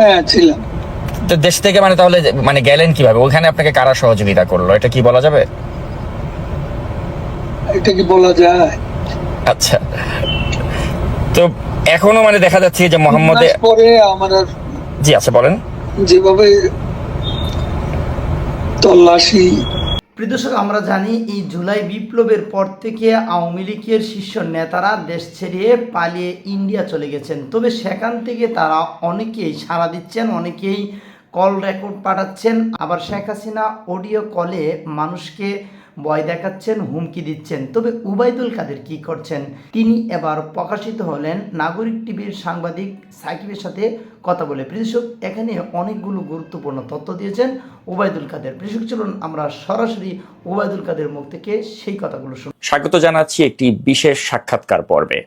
হ্যাঁ ছিলাম। তো দেশ থেকে মানে তাহলে মানে গেলেন কীভাবে? ওখানে আপনাকে কারা সহযোগিতা করল? এটা কি বলা যাবে? এটা কি বলা যায়? আচ্ছা। তো এখনও মানে দেখা যাচ্ছে যে মোহাম্মদ পরে আমার জি আচ্ছা বলেন। যেভাবে তল্লাশি প্রিয় দর্শক, আমরা জানি এই জুলাই বিপ্লবের পর থেকে আওয়ামী লীগের শীর্ষ নেতারা দেশ ছেড়ে পালিয়ে ইন্ডিয়া চলে গেছেন। তবে সেখান থেকে তারা অনেকেই সাড়া দিচ্ছেন, অনেকেই কল রেকর্ড পাঠাচ্ছেন। আবার শেখ হাসিনা অডিও কলে মানুষকে ভয় দেখাচ্ছেন, হুমকি দিচ্ছেন। তবে উবাইদুল কাদের কি করছেন? তিনি এবার প্রকাশিত হলেন নাগরিক টিভির সাংবাদিক সাকিবের সাথে কথা বলে। কৃষক এখানে অনেকগুলো গুরুত্বপূর্ণ তথ্য দিয়েছেন ওবায়দুল কাদের। কৃষক চলুন আমরা সরাসরি ওবায়দুল কাদের মুখ থেকে সেই কথাগুলো শুনি। স্বাগত জানাচ্ছি একটি বিশেষ সাক্ষাৎকার পর্বে।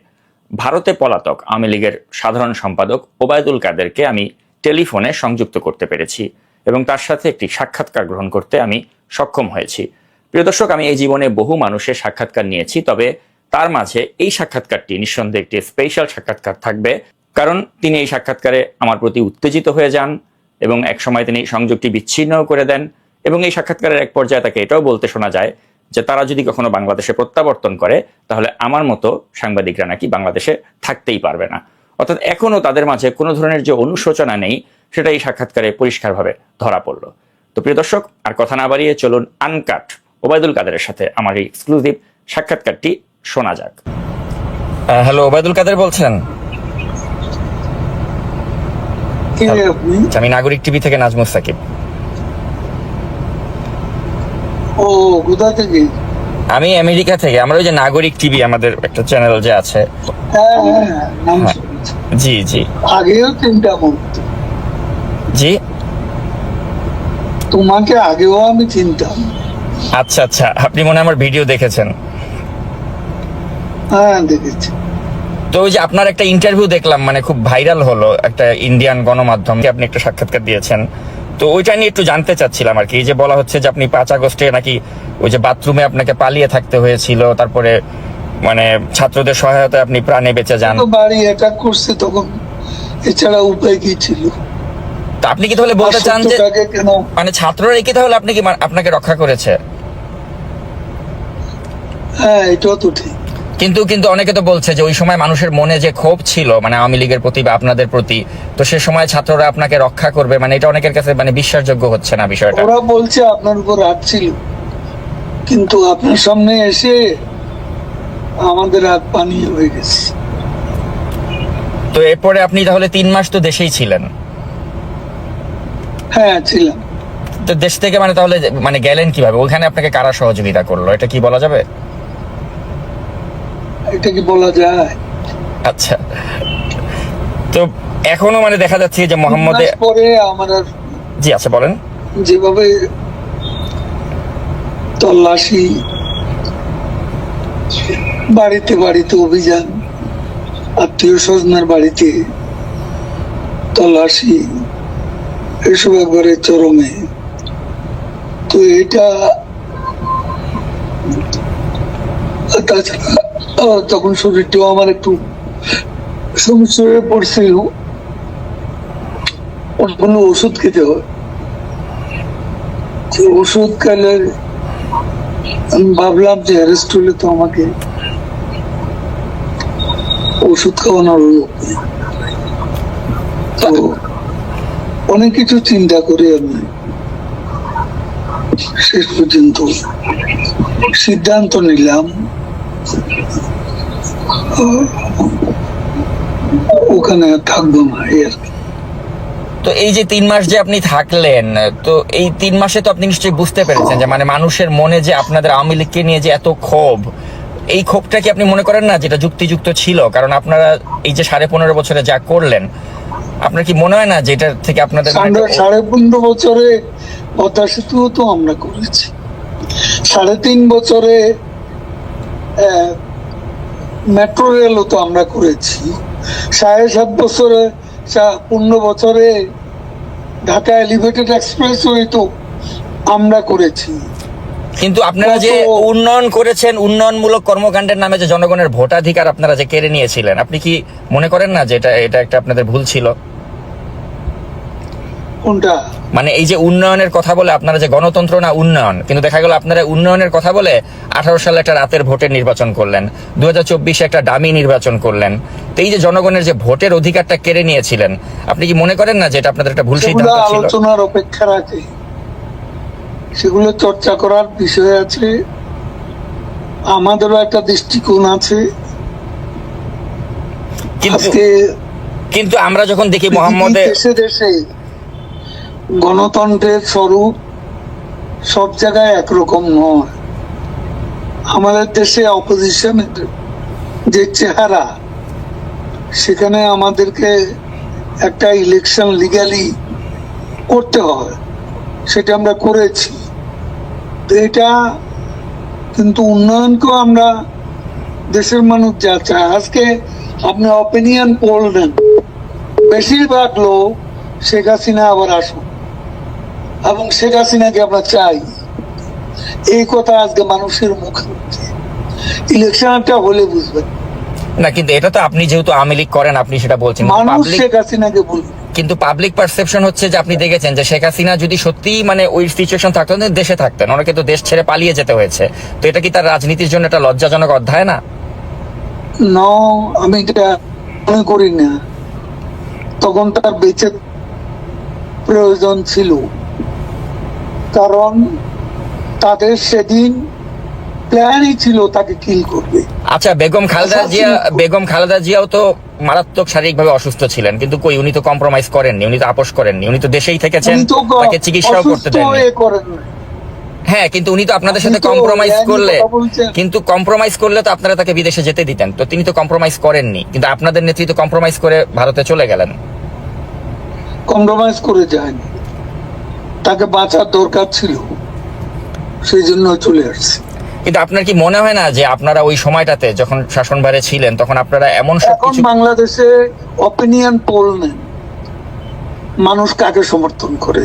ভারতে পলাতক আওয়ামী লীগের সাধারণ সম্পাদক ওবায়দুল কাদেরকে আমি টেলিফোনে সংযুক্ত করতে পেরেছি এবং তার সাথে একটি সাক্ষাৎকার গ্রহণ করতে আমি সক্ষম হয়েছি। প্রিয় দর্শক, আমি এই জীবনে বহু মানুষের সাক্ষাৎকার নিয়েছি, তবে তার মাঝে এই সাক্ষাৎকারটি নিঃসন্দেহে একটি স্পেশাল সাক্ষাৎকার থাকবে। কারণ তিনি এই সাক্ষাৎকারে আমার প্রতি উত্তেজিত হয়ে যান এবং একসময় তিনি সংযোগটি বিচ্ছিন্ন করে দেন এবং এই সাক্ষাৎকারের এক পর্যায়ে তাকে এটাও বলতে শোনা যায় যে, তারা যদি কখনো বাংলাদেশে প্রত্যাবর্তন করে, তাহলে আমার মতো সাংবাদিকরা নাকি বাংলাদেশে থাকতেই পারবে না। অর্থাৎ এখনও তাদের মাঝে কোনো ধরনের যে অনুশোচনা নেই, সেটা এই সাক্ষাৎকারে পরিষ্কারভাবে ধরা পড়ল। তো প্রিয় দর্শক, আর কথা না বাড়িয়ে চলুন আনকাট ওবায়দুল কাদেরের সাথে আমার এই এক্সক্লুসিভ সাক্ষাৎকারটি শোনা যাক। হ্যালো ওবায়দুল কাদের বলছেন? আমি নাগরিক টিভি থেকে নাজমুস সাকিব। ও কোথা থেকে? আমি আমেরিকা থেকে আমরা ওই যে নাগরিক টিভি আমাদের একটা চ্যানেল যে আছে। হ্যাঁ হ্যাঁ হ্যাঁ, জি জি। আগেও চিন্তা করতো জি? তোমাকে আগেও আমি চিনতাম। আচ্ছা আচ্ছা। আপনি মনে আমার ভিডিও দেখেছেন। হ্যাঁ দেখেছি। তো ওই যে আপনার একটা ইন্টারভিউ দেখলাম মানে খুব ভাইরাল হলো একটা ইন্ডিয়ান গণমাধ্যমকে আপনি একটা সাক্ষাৎকার দিয়েছেন। তো ওইটা নিয়ে একটু জানতে চাচ্ছিলাম আর কি। যে বলা হচ্ছে যে আপনি পাঁচ আগস্টে নাকি ওই যে বাথরুমে আপনাকে পালিয়ে থাকতে হয়েছিল তারপরে মানে ছাত্রদের সহায়তায় আপনি প্রাণে বেঁচে যান। বাড়ি অ্যাটাক করছে তখন এছাড়া উপায় কি ছিল? তো আপনি কি তাহলে বলতে চান যে মানে ছাত্ররা কি তাহলে আপনি কি আপনাকে রক্ষা করেছে? হ্যাঁ এটাও তো ঠিক। কিন্তু কিন্তু অনেকে তো বলছে যে ওই সময় মানুষের মনে যে ক্ষোভ ছিল মানে আওয়ামী লীগের প্রতি বা আপনাদের প্রতি তো সে সময় ছাত্ররা আপনাকে রক্ষা করবে মানে এটা অনেকের কাছে মানে বিশ্বাসযোগ্য হচ্ছে না বিষয়টা। ওরা বলছে আপনার উপর রাগ ছিল। কিন্তু আপনার সামনে এসে আমাদের রাগ পানি হয়ে গেছে। তো এরপরে আপনি তাহলে তিন মাস তো দেশেই ছিলেন। হ্যাঁ ছিলাম। তো দেশ থেকে মানে তাহলে মানে গেলেন কীভাবে? ওখানে আপনাকে কারা সহযোগিতা করল? এটা কি বলা যাবে? এটা কি বলা যায়? আচ্ছা। তো এখনও মানে দেখা যাচ্ছে যে মোহাম্মদে পরে আমার জি আচ্ছা বলেন। যেভাবে তল্লাশি বাড়িতে বাড়িতে অভিযান আত্মীয় স্বজনের বাড়িতে তল্লাশি এসব একবারে চরমে। তো এটা তাছাড়া তখন শরীরটাও আমার একটু সমস্যা হয়ে পড়ছিল। অনেকগুলো ওষুধ খেতে হয়। ওষুধ খেলে আমি ভাবলাম যে অ্যারেস্ট হলে তো আমাকে ওষুধ খাওয়ানোর অনেক কিছু চিন্তা করে আমি শেষ পর্যন্ত সিদ্ধান্ত নিলাম। ওখানে থাকব না। তো এই যে তিন মাস যে আপনি থাকলেন তো এই তিন মাসে তো আপনি নিশ্চয়ই বুঝতে পেরেছেন যে মানে মানুষের মনে যে আপনাদের আওয়ামী লীগকে নিয়ে যে এত ক্ষোভ এই ক্ষোভটা কি আপনি মনে করেন না যেটা যুক্তিযুক্ত ছিল কারণ আপনারা এই যে সাড়ে পনেরো বছরে যা করলেন আপনার কি মনে হয় না যে এটার থেকে আপনাদের মানে সাড়ে পনেরো বছরে পদ্মা সেতুও তো আমরা করেছি সাড়ে তিন বছরে মেট্রো রেলও তো আমরা করেছি। সাড়ে সাত বছরে পনেরো বছরে ঢাকা এলিভেটেড এক্সপ্রেস তো আমরা করেছি। কিন্তু আপনারা যে উন্নয়ন করেছেন উন্নয়নমূলক কর্মকাণ্ডের নামে যে জনগণের ভোটাধিকার আপনারা যে কেড়ে নিয়েছিলেন আপনি কি মনে করেন না যে এটা এটা একটা আপনাদের ভুল ছিল? কোনটা? মানে এই যে উন্নয়নের কথা বলে আপনারা যে গণতন্ত্র না উন্নয়ন কিন্তু দেখা গেল আপনারা উন্নয়নের কথা বলে আঠারো সালে একটা রাতের ভোটের নির্বাচন করলেন দু একটা ডামি নির্বাচন করলেন। তো এই যে জনগণের যে ভোটের অধিকারটা কেড়ে নিয়েছিলেন আপনি কি মনে করেন না যে এটা আপনাদের একটা ভুল সিদ্ধান্ত ছিল? আলোচনার অপেক্ষা রাখে সেগুলো চর্চা করার বিষয় আছে। আমাদেরও একটা দৃষ্টিকোণ আছে। কিন্তু কিন্তু আমরা যখন দেখি মোহাম্মদে দেশে দেশে গণতন্ত্রের স্বরূপ সব জায়গায় একরকম নয়। আমাদের দেশে অপোজিশনের যে চেহারা, সেখানে আমাদেরকে একটা ইলেকশন লিগালি করতে হয় সেটা আমরা করেছি। তো এটা কিন্তু উন্নয়নকেও আমরা দেশের মানুষ যা চায়। আজকে আপনি অপিনিয়ন পোল নেন বেশিরভাগ লোক শেখ হাসিনা আবার আসুন এবং শেখ হাসিনাকে আমরা চাই এই কথা আজকে মানুষের মুখে ইলেকশনটা হলে বুঝবেন। না কিন্তু এটা তো আপনি যেহেতু আওয়ামী লীগ করেন আপনি সেটা বলছেন। মানুষ শেখ হাসিনাকে বলবে। কিন্তু পাবলিক পারসেপশন হচ্ছে যে আপনি দেখেছেন যে শেখ হাসিনা যদি সত্যি মানে ওই সিচুয়েশন থাকতো না, দেশে থাকতেন। ওনাকে তো দেশ ছেড়ে পালিয়ে যেতে হয়েছে। তো এটা কি তার রাজনীতির জন্য একটা লজ্জাজনক অধ্যায় না? ন আমি এটা মনে করি না। তখন তার বেঁচে প্রয়োজন ছিল। কারণ তাদের সেদিন প্ল্যানই ছিল তাকে কিল করবে। আচ্ছা বেগম খালেদা আচ্ছা, জিয়া বেগম খালেদা জিয়াও তো মারাত্মক শারীরিকভাবে অসুস্থ ছিলেন কিন্তু কই উনি তো কম্প্রোমাইজ করেননি উনি তো আপোষ করেননি উনি তো দেশেই থেকেছেন তাকে চিকিৎসাও করতে দেননি। হয়ে। হ্যাঁ কিন্তু উনি তো আপনাদের সাথে কম্প্রোমাইজ করলে কিন্তু কম্প্রোমাইজ করলে তো আপনারা তাকে বিদেশে যেতে দিতেন তো তিনি তো কম্প্রোমাইজ করেননি কিন্তু আপনাদের নেতৃত্ব কম্প্রোমাইজ করে ভারতে চলে গেলেন। কম্প্রোমাইজ করে যায়নি। তাকে বাঁচার দরকার ছিল। সেই জন্য চলে আসছে। কিন্তু আপনার কি মনে হয় না যে আপনারা ওই সময়টাতে যখন শাসনভারে ছিলেন তখন আপনারা এমন সব কিছু বাংলাদেশে অপিনিয়ন পোল নেন মানুষ কাকে সমর্থন করে?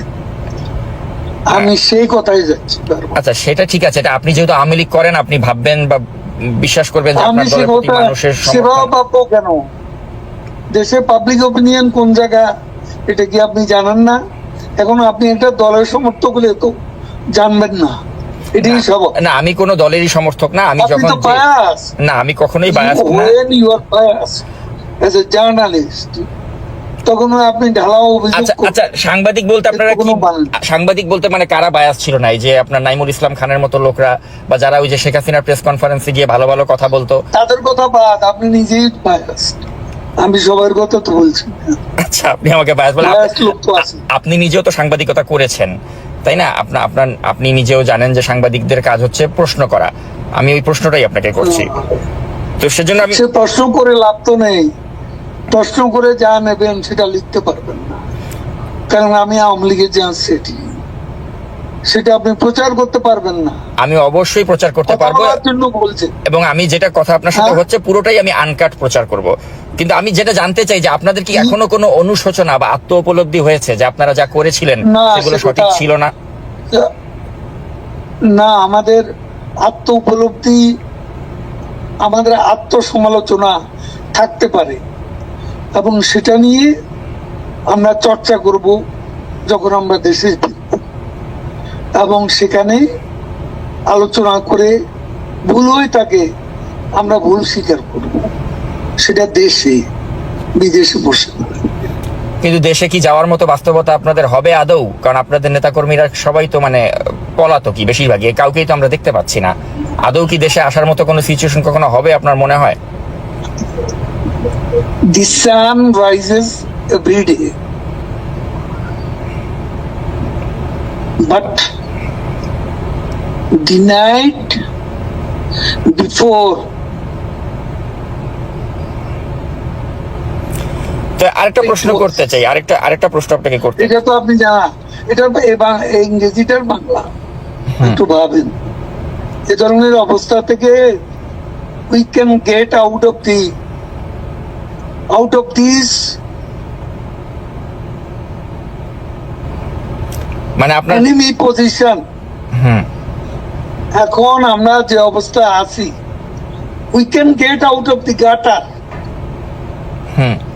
আমি সেই কথাই যাচ্ছি আচ্ছা সেটা ঠিক আছে। এটা আপনি যেহেতু আওয়ামী লীগ করেন আপনি ভাববেন বা বিশ্বাস করবেন যে আপনার দলের প্রতি মানুষের সেবাও সমর্থন পাবো কেন? দেশে পাবলিক অপিনিয়ন কোন জায়গা? এটা কি আপনি জানেন না? এখন আপনি একটা দলের সমর্থক হলে তো জানবেন না। এটাই না আমি কোনো দলেরই সমর্থক না আমি যখন বায়াস না আমি কখনোই বায়াস না। তখন আপনি ঢালাও আচ্ছা আচ্ছা সাংবাদিক বলতে আপনারা কি সাংবাদিক বলতে মানে কারা বায়াস ছিল না? যে আপনার নাইমুল ইসলাম খানের মতো লোকরা বা যারা ওই যে শেখ হাসিনার প্রেস কনফারেন্সে গিয়ে ভালো ভালো কথা বলতো। তাদের কথা বাদ আপনি নিজেই biased আমি সবার কথা তো বলছি। আচ্ছা আপনি আমাকে বায়াস বলে আপনি নিজেও তো সাংবাদিকতা করেছেন তাই না? আপনার আপনার আপনি নিজেও জানেন যে সাংবাদিকদের কাজ হচ্ছে প্রশ্ন করা। আমি ওই প্রশ্নটাই আপনাকে করছি। তো সেজন্য আমি প্রশ্ন করে লাভ তো নেই। প্রশ্ন করে যা নেবেন সেটা লিখতে পারবেন না। কারণ আমি আওয়ামী লীগের যে সেটি সেটা আপনি প্রচার করতে পারবেন না। আমি অবশ্যই প্রচার করতে পারব এবং আমি যেটা কথা আপনার সাথে হ্যাঁ। হচ্ছে পুরোটাই আমি আনকাট প্রচার করব। কিন্তু আমি যেটা জানতে চাই যে আপনাদের কি এখনও কোনো অনুশোচনা বা আত্ম উপলব্ধি হয়েছে যে আপনারা যা করেছিলেন সেগুলো সঠিক ছিল না? না আমাদের আত্ম উপলব্ধি আমাদের আত্মসমালোচনা থাকতে পারে। এবং সেটা নিয়ে আমরা চর্চা করব যখন আমরা দেশে এবং সেখানে আলোচনা করে ভুল হয়ে থাকে আমরা ভুল স্বীকার করব। সেটা দেশে বিদেশে বসে। কিন্তু দেশে কি যাওয়ার মতো বাস্তবতা আপনাদের হবে আদৌ? কারণ আপনাদের নেতাকর্মীরা সবাই তো মানে পলাতকই বেশিরভাগই কাউকেই তো আমরা দেখতে পাচ্ছি না। আদৌ কি দেশে আসার মতো কোনো সিচুয়েশন কখনো হবে আপনার মনে হয়? The sun rises every day. But the night before তো আরেকটা প্রশ্ন করতে চাই আরেকটা আরেকটা প্রশ্ন আপনাকে করতে এটা তো আপনি জানা এটা ইংরেজিটার বাংলা। একটু ভাবেন। এ ধরনের অবস্থা থেকে we can get out of the out of this মানে আপনার এনিমি পজিশন এখন আমরা যে অবস্থা আছি we can get out of the gutter hmm.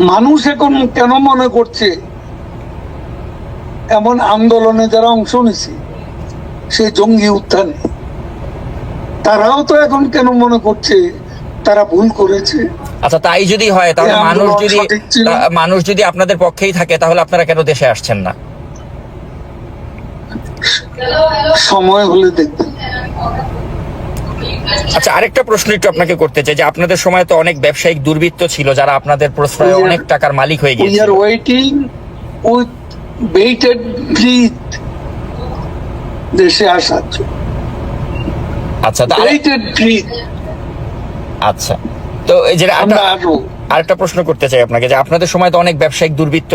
মানুষ এখন কেন মনে করছে এমন আন্দোলনে যারা অংশ নিছে সেই জঙ্গি উত্থানে? তারাও তো এখন কেন মনে করছে তারা ভুল করেছে? আচ্ছা তাই যদি হয় তাহলে মানুষ যদি মানুষ যদি আপনাদের পক্ষেই থাকে তাহলে আপনারা কেন দেশে আসছেন না? সময় হলে দেখবেন। আচ্ছা আরেকটা প্রশ্ন একটু আপনাকে করতে চাই যে আপনাদের সময় তো অনেক ব্যবসায়িক দুর্বৃত্ত ছিল যারা আপনাদের প্রশ্রয়ে অনেক টাকার মালিক হয়ে we are waiting with bated breath দেশে আসার আচ্ছা তা বেটেড ব্রিথ আচ্ছা তো এই যে আমরা আরেকটা প্রশ্ন করতে চাই আপনাকে যে আপনাদের সময় তো অনেক ব্যবসায়িক দুর্বৃত্ত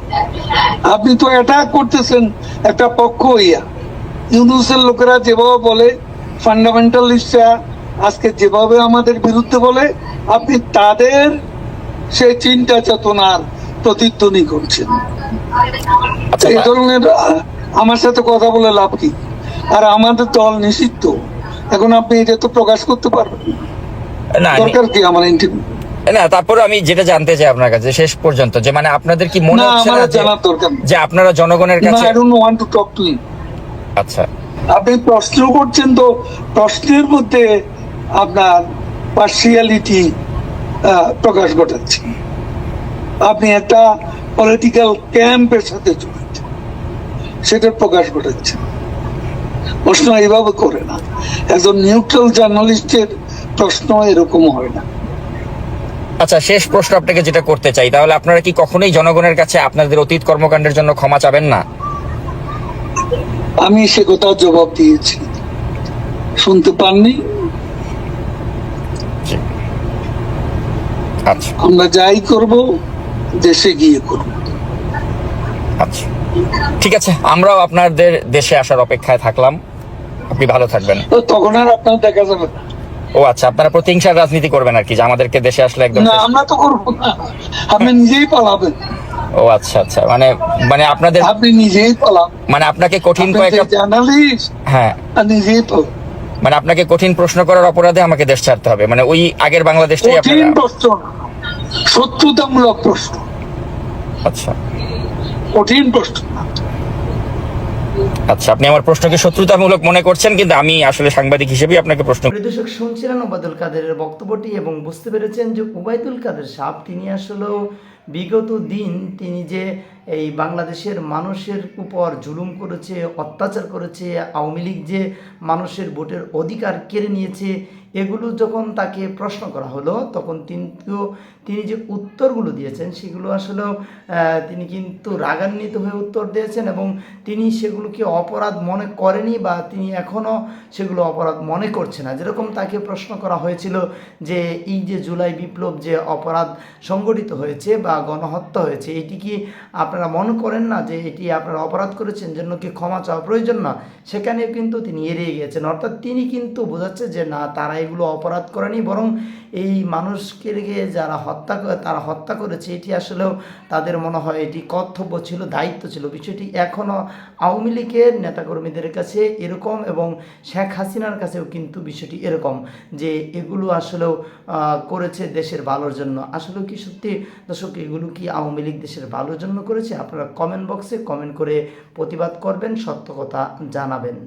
আপনি তো অ্যাটাক করতেছেন একটা পক্ষ হইয়া। ইউনুসের লোকেরা যেভাবে বলে ফান্ডামেন্টালিস্টরা আজকে যেভাবে আমাদের বিরুদ্ধে বলে আপনি তাদের সেই চিন্তা চেতনার প্রতিধ্বনি করছেন। আচ্ছা এই ধরনের আমার সাথে কথা বলে লাভ কি? আর আমাদের দল নিষিদ্ধ। এখন আপনি এটা তো প্রকাশ করতে পারবেন। দরকার কি আমার ইন্টারভিউ না তারপরে আমি যেটা জানতে চাই আপনার কাছে শেষ পর্যন্ত যে মানে আপনাদের কি মনে হচ্ছে না যে- আপনারা জনগণের কাছে I don't want to talk to you আচ্ছা। আপনি প্রশ্ন করছেন তো প্রশ্নের মধ্যে আপনার পার্সিয়ালিটি প্রকাশ ঘটাচ্ছে। আপনি একটা পলিটিক্যাল ক্যাম্পের সাথে জড়িত। সেটা প্রকাশ ঘটাচ্ছে। প্রশ্ন এইভাবে করে না। একজন নিউট্রাল জার্নালিস্টের প্রশ্ন এরকম হয় না। আচ্ছা শেষ প্রশ্ন আপনাকে যেটা করতে চাই তাহলে আপনারা কি কখনোই জনগণের কাছে আপনাদের অতীত কর্মকাণ্ডের জন্য ক্ষমা চাবেন না? আমি সে কথা জবাব দিয়েছি। শুনতে পাননি? আচ্ছা। আমরা যাই করব দেশে গিয়ে করব। আচ্ছা। ঠিক আছে আমরাও আপনাদের দেশে আসার অপেক্ষায় থাকলাম। আপনি ভালো থাকবেন। তো তখন আর আপনার দেখা যাবে না। ও আচ্ছা আপনারা প্রতিহিংসার রাজনীতি করবেন আর কি যে আমাদেরকে দেশে আসলে একদম না আমরা তো করব না। আপনি নিজেই পালাবেন। ও আচ্ছা আচ্ছা মানে মানে আপনাদের আপনি নিজেই পালান মানে আপনাকে কঠিন কয়েকটা জার্নালিস্ট হ্যাঁ। নিজেই পালান মানে আপনাকে কঠিন প্রশ্ন করার অপরাধে আমাকে দেশ ছাড়তে হবে মানে ওই আগের বাংলাদেশটাই কঠিন প্রশ্ন শত্রুতামূলক প্রশ্ন। আচ্ছা। কঠিন প্রশ্ন। আচ্ছা আপনি আমার প্রশ্নকে শত্রুতামূলক মনে করছেন, কিন্তু আমি আসলে সাংবাদিক হিসেবেই আপনাকে প্রশ্ন দর্শক শুনছিলেন ওবায়দুল কাদেরের বক্তব্যটি এবং বুঝতে পেরেছেন যে ওবায়দুল কাদের সাহেব তিনি আসলেও বিগত দিন তিনি যে এই বাংলাদেশের মানুষের উপর জুলুম করেছে অত্যাচার করেছে আওয়ামী লীগ যে মানুষের ভোটের অধিকার কেড়ে নিয়েছে এগুলো যখন তাকে প্রশ্ন করা হলো তখন কিন্তু তিনি যে উত্তরগুলো দিয়েছেন সেগুলো আসলেও আহ, তিনি কিন্তু রাগান্বিত হয়ে উত্তর দিয়েছেন এবং তিনি সেগুলোকে অপরাধ মনে করেনি বা তিনি এখনও সেগুলো অপরাধ মনে করছে না। যেরকম তাকে প্রশ্ন করা হয়েছিল যে এই যে জুলাই বিপ্লব যে অপরাধ সংগঠিত হয়েছে বা গণহত্যা হয়েছে এটি কি আপনারা মনে করেন না যে এটি আপনারা অপরাধ করেছেন জন্য কি ক্ষমা চাওয়া প্রয়োজন না। সেখানে কিন্তু তিনি এড়িয়ে গিয়েছেন। অর্থাৎ তিনি কিন্তু বোঝাচ্ছে যে না, তারা এগুলো অপরাধ করেনি, বরং এই মানুষকে যারা হত্যা করে তারা হত্যা করেছে, এটি আসলেও তাদের মনে হয় এটি কর্তব্য ছিল, দায়িত্ব ছিল। বিষয়টি এখনও আওয়ামী লীগের নেতাকর্মীদের কাছে এরকম এবং শেখ হাসিনার কাছেও কিন্তু বিষয়টি এরকম যে এগুলো আসলেও করেছে দেশের ভালোর জন্য। আসলেও কি সত্যি? দর্শক, এগুলো কি আওয়ামী লীগ দেশের ভালোর জন্য করেছে? আপনারা কমেন্ট বক্সে কমেন্ট করে প্রতিবাদ করবেন সত্য কথা জানাবেন।